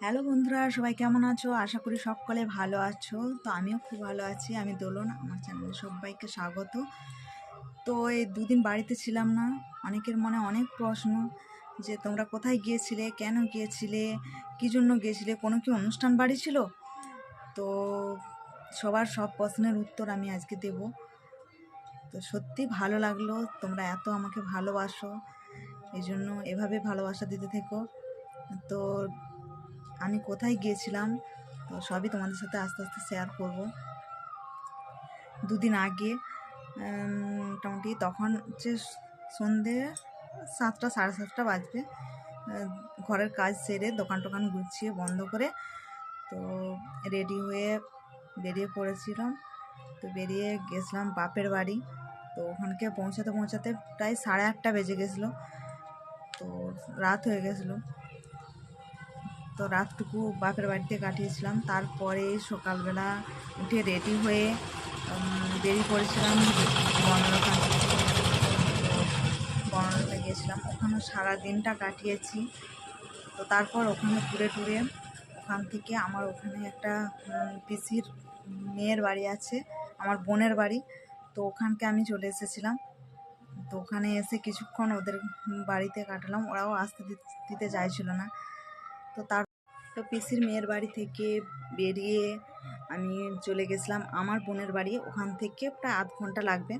Hello বন্ধুরা, সবাই কেমন আছো? আশা করি সকলে ভালো আছো। তো আমিও খুব ভালো আছি। আমি দোলন, আমার চ্যানেলে সবাইকে স্বাগত। তো এই দুদিন বাড়িতে ছিলাম না। অনেকের মনে অনেক প্রশ্ন যে, তোমরা কোথায় গিয়েছিলে? কেন গিয়েছিলে? কী জন্য গিয়েছিলে? কোনো কি অনুষ্ঠান বাড়ি ছিল? তো সবার সব প্রশ্নের উত্তর আমি আজকে দেব। তো সত্যি ভালো লাগল। তোমরা এত আমাকে ভালোবাসো। এই জন্য এভাবে ভালোবাসা দিতে থেকো। তো আমি কোথায় গিয়েছিলাম, তো সবই তোমাদের সাথে আস্তে আস্তে শেয়ার করব। দুদিন আগে মোটামুটি তখন হচ্ছে সন্ধে সাতটা, সাড়ে সাতটা বাজবে। ঘরের কাজ সেরে দোকান টোকান গুছিয়ে বন্ধ করে তো রেডি হয়ে বেরিয়ে পড়েছিলাম। তো বেরিয়ে গেছিলাম বাপের বাড়ি। তো ওখানকে পৌঁছাতে পৌঁছাতে প্রায় সাড়ে আটটা বেজে গেছিল। তো রাত হয়ে গেছিল। তো রাতটুকু বাপের বাড়িতে কাটিয়েছিলাম। তারপরে সকালবেলা উঠে রেডি হয়ে বেরিয়ে পড়েছিলাম বনলতা। বনলতা গিয়েছিলাম। ওখানে সারা দিনটা কাটিয়েছি। তো তারপর ওখানে ঘুরে টুরে ওখান থেকে আমার ওখানে একটা পিসির মেয়ের বাড়ি আছে, আমার বোনের বাড়ি। তো ওখানকে আমি চলে এসেছিলাম। তো ওখানে এসে কিছুক্ষণ ওদের বাড়িতে কাটালাম। ওরাও আসতে দিতে চাইছিল না। তো তার তো পিসির মেয়ের বাড়ি থেকে বেরিয়ে আমি চলে গেছিলাম। আমার বোনের বাড়ি ওখান থেকে প্রায় আধ ঘণ্টা লাগবে।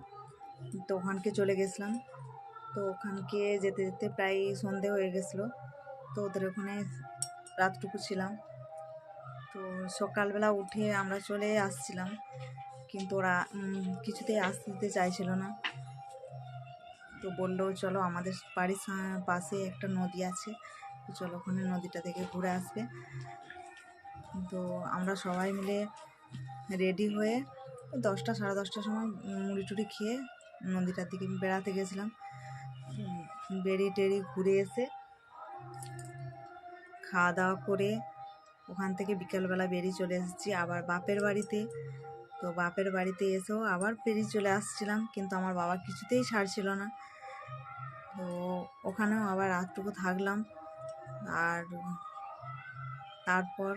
তো ওখানকে চলে গেছিলাম। তো ওখানকে যেতে যেতে প্রায় সন্ধে হয়ে গেছিল। তো ওদের ওখানে রাতটুকু ছিলাম। তো সকালবেলা উঠে আমরা চলে আসছিলাম। কিন্তু ওরা কিছুতেই আসতে চাইছিল না। তো বলল, চলো আমাদের বাড়ির পাশে একটা নদী আছে। তো চলো ওখানে নদীটা থেকে ঘুরে আসবে তো আমরা সবাই মিলে রেডি হয়ে দশটা, সাড়ে দশটার সময় মুড়ি টুড়ি খেয়ে নদীটার দিকে বেড়াতে গেছিলাম। বেরিয়ে টেরি ঘুরে এসে খাওয়া দাওয়া করে ওখান থেকে বিকালবেলা বেরিয়ে চলে এসেছি। আবার বাপের বাড়িতে। তো বাপের বাড়িতে এসেও আবার বেরিয়ে চলে আসছিলাম, কিন্তু আমার বাবা কিছুতেই ছাড়ছিল না। তো ওখানেও আবার রাতটুকু থাকলাম। আর তারপর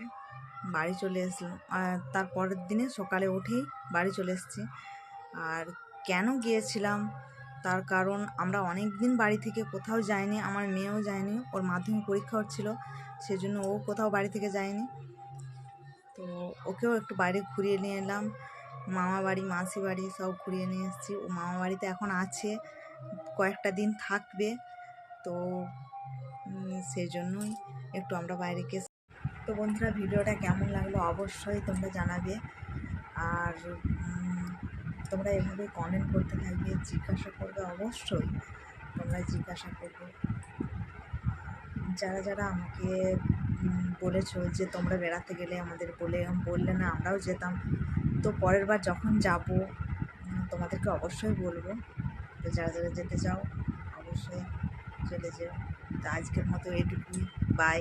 বাড়ি চলে এসলাম। আর তারপরের দিনে সকালে উঠেই বাড়ি চলে এসেছি। আর কেন গিয়েছিলাম? তার কারণ আমরা অনেক দিন বাড়ি থেকে কোথাও যাইনি, আমার মেয়েও যায়নি, ওর মাধ্যমিক পরীক্ষা হচ্ছিল, সেজন্য ও কোথাও বাড়ি থেকে যায়নি। তো ওকেও একটু বাইরে ঘুরিয়ে নিয়ে এলাম। মামা বাড়ি, মাসি বাড়ি সব ঘুরিয়ে নিয়ে এসেছি। ও মামা বাড়িতে এখন আছে, কয়েকটা দিন থাকবে। তো সেই জন্যই একটু আমরা বাইরে গেছি। তো বন্ধুরা, ভিডিওটা কেমন লাগল অবশ্যই তোমরা জানাবে। আর তোমরা এভাবে কমেন্ট করতে থাকবে, জিজ্ঞাসা করবে অবশ্যই তোমরা জিজ্ঞাসা করবে। যারা যারা আমাকে বলেছ যে তোমরা বেড়াতে গেলে আমাদের বলে, বললে না, আমরাও যেতাম। তো পরের বার যখন যাব তোমাদেরকে অবশ্যই বলব। তো যারা যারা যেতে চাও, অবশ্যই চলে যেও। তো আজকের মতো এটুকুই বাই